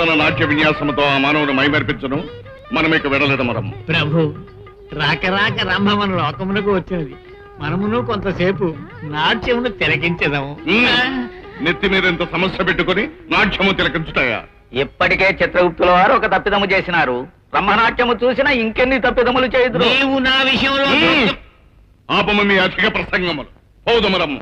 రంభతన నాట్య విన్యాసంతో ఆ మానవుని మైమర్పించను. మనం ఇక వెడలెదమరం ప్రభు రాక రాక రంభ మన లోకమునకు వచ్చినది. మనమును కొంతసేపు నాట్యమును తిలకించదాము. నెత్తి మీద ఇంత సమస్య పెట్టుకొని నాట్యము తిలకించుతాయా? ఇప్పటికే చిత్రగుప్తుల వారు ఒక తప్పిదము చేసినారు. బ్రహ్మనాట్యము చూసినా ఇంకెన్ని తప్పిదములు చేయుదురు? నీవు నా విషయంలో. ఆపము మీ అధిక ప్రసంగములు. పౌదమరము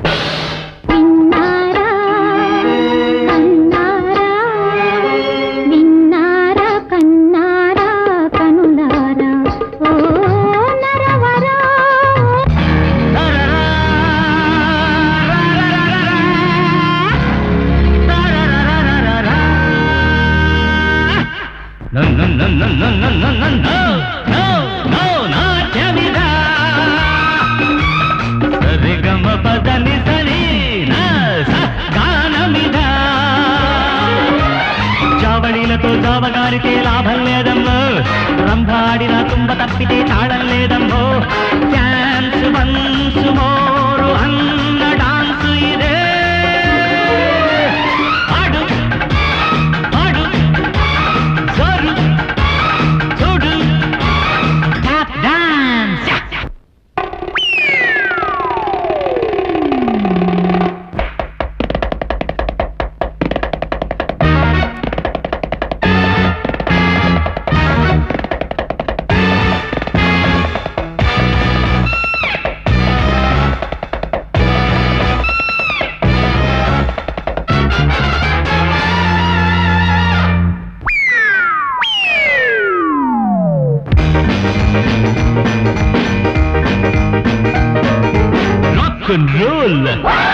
జావళీలతో జావగారితే లాభం లేదమ్మో రంభాడిన తుంబ తప్పితే తాళం లేదమ్మో ఛాన్స్ వన్స్ drool.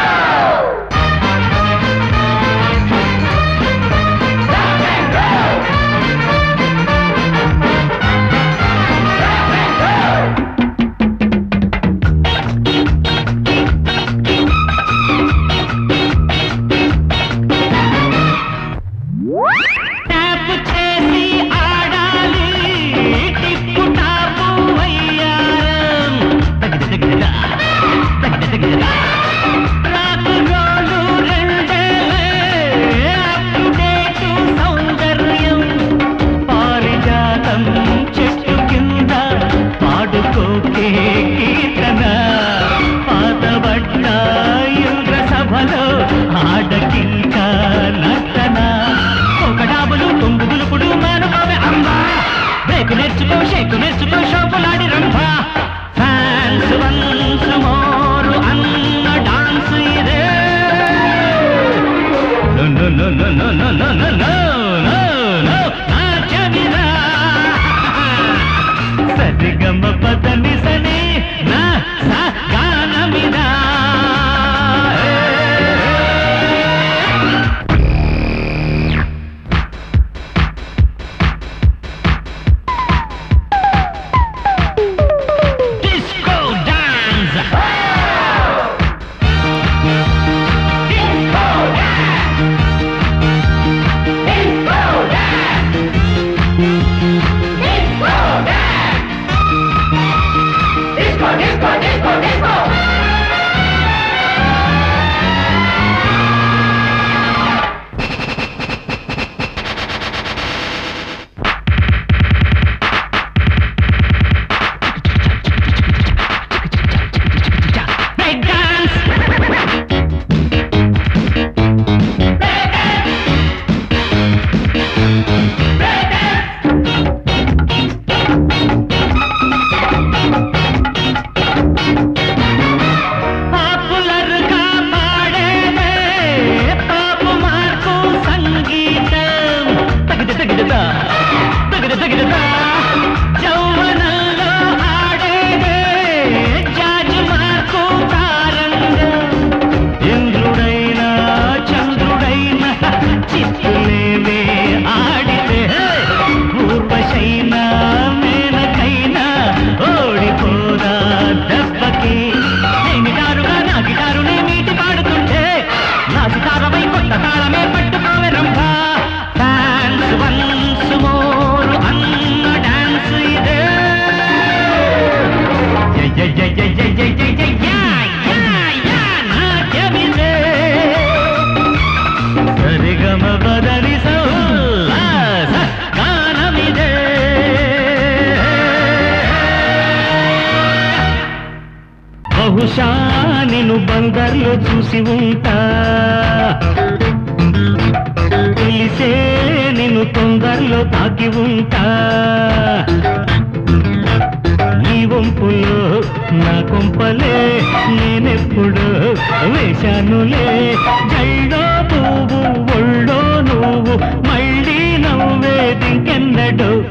సభలో ఆడకిల్క నర్తన ఒక డాబులు కొంగు దులుపుడు మానుకోవే అంబా. బ్రేకు నేర్చుకో షేకు నేర్చుకో షోపులాడి రంభ. ఫ్యాన్స్ వన్స్ మోరు అన్న డాన్స్ ఇదే. No, no, no, no, బందర్లో చూసి ఉంటా. తెలిసే నిన్ను తొందరలో తాకి ఉంటా. నీ వంపులో నా కొంపలే నేనెప్పుడు వేశానులే. జైడో పువ్వు ఒళ్ళో నువ్వు మళ్ళీ నవ్వేదింకెన్నడో